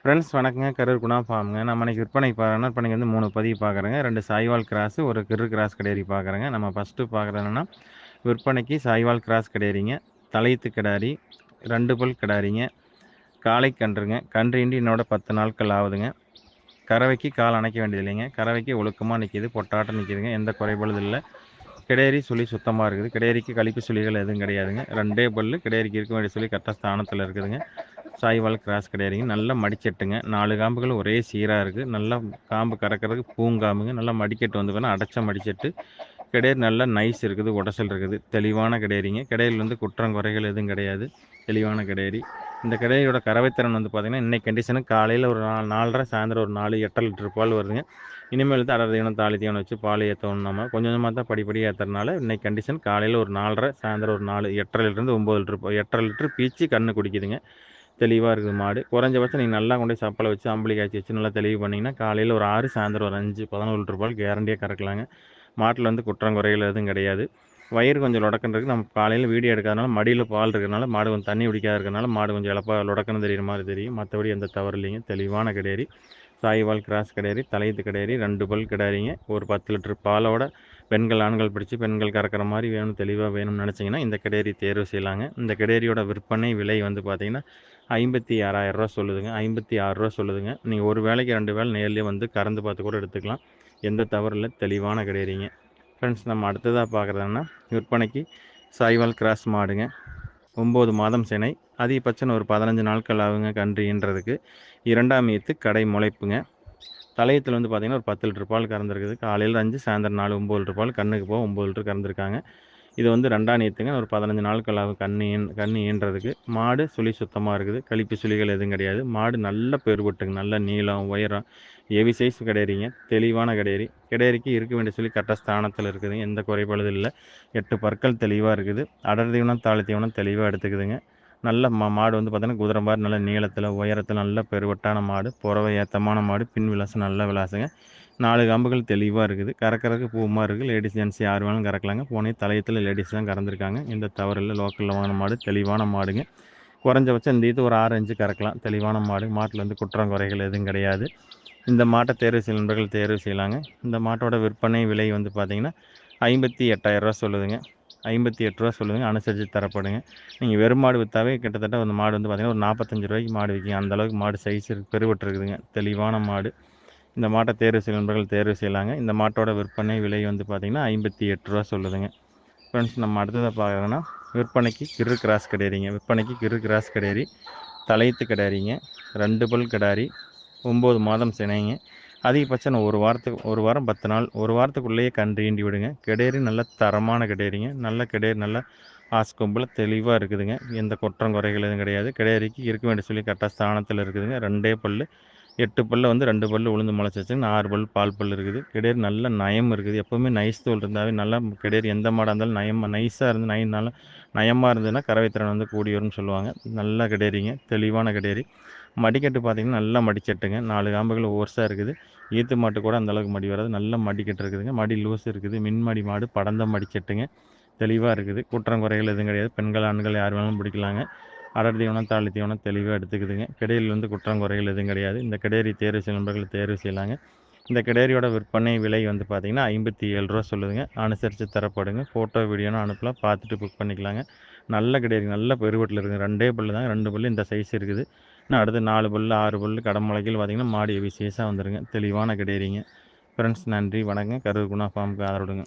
Friends வணக்கங்க. கரூர் குணா ஃபார்முங்க நம்ம இன்றைக்கி விற்பனைக்கு பார்க்குறோன்னா விற்பனைக்கு வந்து மூணு பதிவு பார்க்குறேங்க ரெண்டு சாய்வால் கிராஸு ஒரு கிரு கிராஸ் கடையறி பார்க்குறேங்க நம்ம ஃபஸ்ட்டு பார்க்குறதுன்னா விற்பனைக்கு சாய்வால் கிராஸ் கிடையாதுங்க தலையத்து கிடாரி ரெண்டு பல் கிடாரிங்க. காலை கன்றுங்க. கன்று இண்டி என்னோட பத்து நாட்கள் ஆகுதுங்க. கறவைக்கு கால் அணைக்க வேண்டியது இல்லைங்க கறவைக்கு ஒழுக்கமாக நிற்கிது பொட்டாட்டம் நிற்கிதுங்க எந்த குறைபாடு இல்லை. கிடேரி சுழி சுத்தமாக இருக்குது. கிடேரிக்கு கழிப்பு சுழிகள் எதுவும் கிடையாதுங்க. ரெண்டே பல்லு கிடேரிக்கு இருக்க வேண்டிய சொல்லி கரெக்டாக ஸ்தானத்தில் இருக்குதுங்க. சாய்வால் கிராஸ் கிடையாதுங்க. நல்லா மடிச்சட்டுங்க நாலு காம்புகள் ஒரே சீராக இருக்குது நல்லா காம்பு கறக்கிறதுக்கு பூங்காம்புங்க. நல்லா மடிக்கட்டு வந்து வேணால் அடைச்ச மடிச்செட்டு கிடையாது நல்லா நைஸ் இருக்குது. உடசல் இருக்குது. தெளிவான கிடையாதுங்க. கிடையில் வந்து குற்றம் குறைகள் எதுவும் கிடையாது. தெளிவான கிடையாது. இந்த கிடையோட கறவைத்திறன் வந்து பார்த்திங்கன்னா இன்றைக்கி கண்டிஷனுக்கு காலையில் ஒரு நாலு நாலரை சாயந்தரம் ஒரு நாலு எட்டரை லிட்டர் பால் வருதுங்க. இனிமேல் தான் அரை தீவனம் தாலி தீவனம் வச்சு பால் ஏற்றணும் நம்ம. கொஞ்சம் கொஞ்சமாக தான் படிப்படி ஏற்றுறதுனால இன்னைக்கு கண்டிஷன் காலையில் ஒரு நாலரை சாயந்தரம் ஒரு நாலு எட்டரை லிட்டருந்து ஒம்பது லிட்டர் எட்டரை லிட்டர் பீச்சு கன்று குடிக்குதுங்க. தெளிவாக இருக்குது மாடு. குறைஞ்சபட்சம் நீங்கள் நல்லா கொண்டு போய் சப்பலை வச்சு அம்பளி காய்ச்சி வச்சு நல்லா தெளிவு பண்ணிங்கன்னா காலையில் ஒரு ஆறு சாயந்தரம் ஒரு அஞ்சு பதினோரு லிட்டர் பால் கேரண்டியாக கறக்கலாங்க. மாட்டில் வந்து குற்றம் குறைகள் எதுவும் கிடையாது. வயிறு கொஞ்சம் லொடக்குன்றது நம்ம காலையில் வீடியோ எடுக்காதனால மடியில் பால் இருக்கிறனால மாடு கொஞ்சம் தண்ணி குடிக்காத இருக்கிறனால மாடு கொஞ்சம் இழப்பாக லொடக்குன்னு தெரியுற மாதிரி தெரியும். மற்றபடி எந்த தவறு இல்லைங்க. தெளிவான கிடையாது சாய்வால் கிராஸ் கிடையாது தலையத்து கிடையாது ரெண்டு பல் கிடையாதுங்க ஒரு பத்து லிட்டர் பாலோட பெண்கள் ஆண்கள் பிடிச்சி பெண்கள் கறக்கிற மாதிரி வேணும் தெளிவாக வேணும்னு நினச்சிங்கன்னா இந்த கிடேரி தேர்வு செய்யலாங்க. இந்த கிடேரியோட விற்பனை விலை வந்து பார்த்திங்கன்னா ஐம்பத்தி ஆறாயிரரூவா சொல்லுதுங்க. ஐம்பத்தி ஆறுரூவா சொல்லுதுங்க. நீங்கள் ஒரு வேலைக்கு ரெண்டு வேலை நேர்லேயே வந்து கறந்து பார்த்து கூட எடுத்துக்கலாம். எந்த தவறில் தெளிவான கிடையாதுங்க ஃப்ரெண்ட்ஸ் நம்ம அடுத்ததாக பார்க்குறதுன்னா விற்பனைக்கு சாய்வால் கிராஸ் மாடுங்க. ஒம்பது மாதம் சினை அதிகபட்சம் ஒரு பதினஞ்சு நாட்கள் ஆகுங்க கன்றுன்றதுக்கு. இரண்டாம் ஈத்து கடை முளைப்புங்க. தலையத்தில் வந்து பார்த்திங்கன்னா ஒரு பத்து லிட்டர் பால் கறந்துருக்குது. காலையில் அஞ்சு சாயந்தரம் நாலு ஒம்பது லிட்டர் பால் கண்ணுக்கு போக ஒம்பது லிட்டர் கறந்துருக்காங்க. இது வந்து ரெண்டாம் நீத்துங்க ஒரு பதினஞ்சு நாட்கள் ஆகும் கண்ணு கண்ணு ஈன்றதுக்கு மாடு சுழி சுத்தமாக இருக்குது. கழிப்பு சுழிகள் எதுவும் கிடையாது. மாடு நல்ல பெருபட்டுங்க நல்ல நீளம் உயரம். ஹெவி சைஸ் கிடையாதுங்க. தெளிவான கிடையாது. கிடையறிக்கு இருக்க வேண்டிய சொல்லி கரெக்டாக ஸ்தானத்தில் இருக்குதுங்க. எந்த குறைபாடு இல்லை. எட்டு பற்கள் தெளிவாக இருக்குது. அடர் தீவனம் தாழ் தீவனம் தெளிவாக எடுத்துக்குதுங்க. நல்ல மா மாடு வந்து பார்த்தீங்கன்னா குதிரை மாதிரி நல்ல நீளத்தில் உயரத்தில் நல்ல பெருவட்டான மாடு புறவை ஏத்தமான மாடு பின் விலாசம் நல்ல விளாசுங்க நாலு கம்புகள் தெளிவாக இருக்குது. கறக்கறதுக்கு பூமாக இருக்குது. லேடிஸ் ஜென்ஸ் யார் வேணாலும் கறக்கலாங்க. போனே தலையத்தில் லேடிஸ் தான் கறந்துருக்காங்க. இந்த தவறில் லோக்கலில் வாங்கின மாடு தெளிவான மாடுங்க. குறைஞ்சபட்சம் இந்த இது ஒரு ஆறு அஞ்சு கறக்கலாம். தெளிவான மாடு. மாட்டில் வந்து குற்றம் குறைகள் எதுவும் கிடையாது. இந்த மாட்டை தேர்வு செய்ய நண்பர்கள் தேர்வு செய்யலாங்க. இந்த மாட்டோட விற்பனை விலை வந்து பார்த்திங்கன்னா ஐம்பத்தி எட்டாயிரரூவா சொல்லுதுங்க. ஐம்பத்தி எட்டு ரூபா சொல்லுதுங்க. அனுசரித்து தரப்படுங்க. நீங்கள் வெறும் மாடு விற்றாவே கிட்டத்தட்ட அந்த மாடு வந்து பார்த்திங்கன்னா ஒரு நாற்பத்தஞ்சு ரூபாய்க்கு மாடு விற்கிங்க. அந்தளவுக்கு மாடு சைஸ் பெருவட்டு இருக்குதுங்க. தெளிவான மாடு. இந்த மாட்டை தேர்வு செய்ய நண்பர்கள் தேர்வு செய்யலாங்க. இந்த மாட்டோட விற்பனை விலை வந்து பார்த்திங்கன்னா ஐம்பத்தி எட்டு ரூபா சொல்லுதுங்க. ஃப்ரெண்ட்ஸ் நம்ம அடுத்ததை பார்க்குறோன்னா விற்பனைக்கு கிரு கிராஸ் கிடையாதுங்க. விற்பனைக்கு கிரு கிராஸ் கிடையாது. தலையத்து கிடாரிங்க ரெண்டு பல் கிடாரி ஒம்பது மாதம் சினைங்க. அதிகபட்சம் ஒரு வாரத்துக்கு ஒரு வாரம் பத்து நாள் ஒரு வாரத்துக்குள்ளேயே கன்று ஈண்டி விடுங்க. கிடேரி நல்ல தரமான கிடேரிங்க நல்ல கிடேரி நல்ல ஆஸ்கொம்பில் தெளிவாக இருக்குதுங்க. எந்த குற்றம் குறைகள் எதுவும் கிடையாது. கிடேரிக்கு இருக்க வேண்டிய சொல்லி கரெக்டாக ஸ்தானத்தில் இருக்குதுங்க. ரெண்டே பல் எட்டு பல்லு வந்து ரெண்டு பல் உளுந்து முளைச்சி வச்சுங்க ஆறு பல் பால் பல் இருக்குது. கிடையாது நல்ல நயம் இருக்குது. எப்போவுமே நைஸ் தோல் இருந்தாவே நல்லா கிடையாது எந்த மாடாக இருந்தாலும் நயமாக நைஸாக இருந்து நை நல்லா நயமாக இருந்ததுன்னா கறவைத்திறன் வந்து கூடி வரும்னு சொல்லுவாங்க. நல்லா கிடையாதுங்க தெளிவான கிடையாது மடிக்கட்டு பார்த்திங்கன்னா நல்லா மடிச்சட்டுங்க. நாலு காம்புகள் ஓர்ஸாக இருக்குது. ஈத்து மாட்டு கூட அந்தளவுக்கு மடி வராது. நல்ல மடிக்கட்டு இருக்குதுங்க. மடி லூஸ் இருக்குது. மின்மடி மாடு படந்த மடிச்சட்டுங்க. தெளிவாக இருக்குது. குற்றம் குறைகள் எதுவும் கிடையாது. பெண்கள் ஆண்கள் யார் வேணாலும் பிடிக்கலாங்க. அடர் தீவனம் தாழ் தீவனம் தெளிவாக எடுத்துக்குதுங்க. கிடையில் வந்து குற்றம் குறைகள் எதுவும் கிடையாது. இந்த கிடேரி தேர்வு செய்யும் நண்பர்கள் தேர்வு செய்யலாங்க. இந்த கிடையரியோட விற்பனை விலை வந்து பார்த்திங்கன்னா ஐம்பத்தி ஏழு ரூபா சொல்லுதுங்க. அனுசரித்து தரப்படுங்க. ஃபோட்டோ வீடியோனும் அனுப்பலாம். பார்த்துட்டு புக் பண்ணிக்கலாங்க. நல்ல கிடேரி நல்ல பெருவட்டில் இருக்குது ரெண்டே பல்லு தான் ரெண்டு பல்லு இந்த சைஸ் இருக்குது. இன்னும் அடுத்து நாலு பல்லு ஆறு பல்லு கடமுளைகள் பார்த்திங்கன்னா மாடி விசேஷம் வந்துடுங்க தெளிவான கிடையிறீங்க ஃப்ரெண்ட்ஸ் நன்றி வணக்கம் கரூர் குணா ஃபார்முக்கு ஆதரவுடுங்க